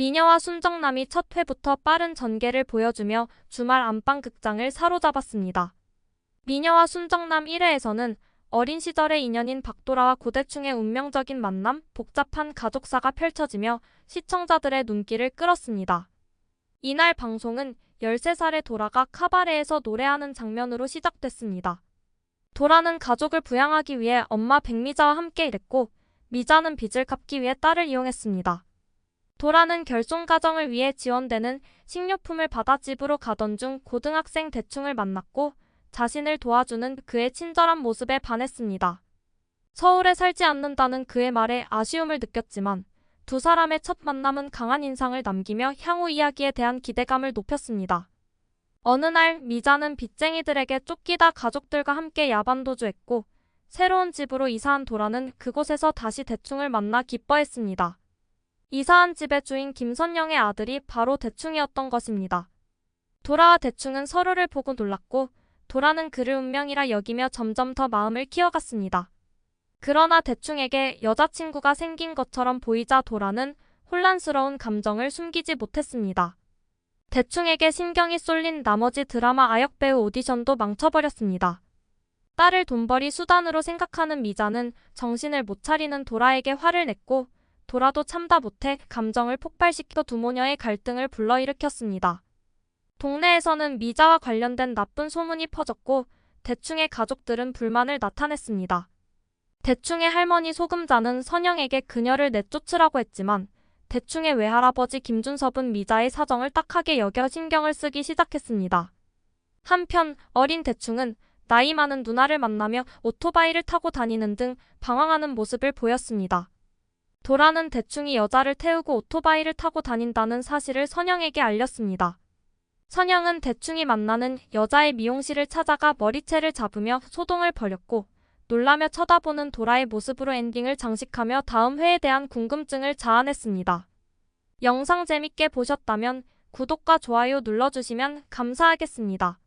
미녀와 순정남이 첫 회부터 빠른 전개를 보여주며 주말 안방 극장을 사로잡았습니다. 미녀와 순정남 1회에서는 어린 시절의 인연인 박도라와 고대충의 운명적인 만남, 복잡한 가족사가 펼쳐지며 시청자들의 눈길을 끌었습니다. 이날 방송은 13살의 도라가 카바레에서 노래하는 장면으로 시작됐습니다. 도라는 가족을 부양하기 위해 엄마 백미자와 함께 일했고 미자는 빚을 갚기 위해 딸을 이용했습니다. 도라는 결손 가정을 위해 지원되는 식료품을 받아 집으로 가던 중 고등학생 대충을 만났고 자신을 도와주는 그의 친절한 모습에 반했습니다. 서울에 살지 않는다는 그의 말에 아쉬움을 느꼈지만 두 사람의 첫 만남은 강한 인상을 남기며 향후 이야기에 대한 기대감을 높였습니다. 어느 날 미자는 빚쟁이들에게 쫓기다 가족들과 함께 야반도주했고 새로운 집으로 이사한 도라는 그곳에서 다시 대충을 만나 기뻐했습니다. 이사한 집의 주인 김선영의 아들이 바로 대충이었던 것입니다. 도라와 대충은 서로를 보고 놀랐고 도라는 그를 운명이라 여기며 점점 더 마음을 키워갔습니다. 그러나 대충에게 여자친구가 생긴 것처럼 보이자 도라는 혼란스러운 감정을 숨기지 못했습니다. 대충에게 신경이 쏠린 나머지 드라마 아역배우 오디션도 망쳐버렸습니다. 딸을 돈벌이 수단으로 생각하는 미자는 정신을 못 차리는 도라에게 화를 냈고 도라도 참다 못해 감정을 폭발시켜 두 모녀의 갈등을 불러일으켰습니다. 동네에서는 미자와 관련된 나쁜 소문이 퍼졌고 대충의 가족들은 불만을 나타냈습니다. 대충의 할머니 소금자는 선영에게 그녀를 내쫓으라고 했지만 대충의 외할아버지 김준섭은 미자의 사정을 딱하게 여겨 신경을 쓰기 시작했습니다. 한편 어린 대충은 나이 많은 누나를 만나며 오토바이를 타고 다니는 등 방황하는 모습을 보였습니다. 도라는 대충이 여자를 태우고 오토바이를 타고 다닌다는 사실을 선영에게 알렸습니다. 선영은 대충이 만나는 여자의 미용실을 찾아가 머리채를 잡으며 소동을 벌였고 놀라며 쳐다보는 도라의 모습으로 엔딩을 장식하며 다음 회에 대한 궁금증을 자아냈습니다. 영상 재밌게 보셨다면 구독과 좋아요 눌러주시면 감사하겠습니다.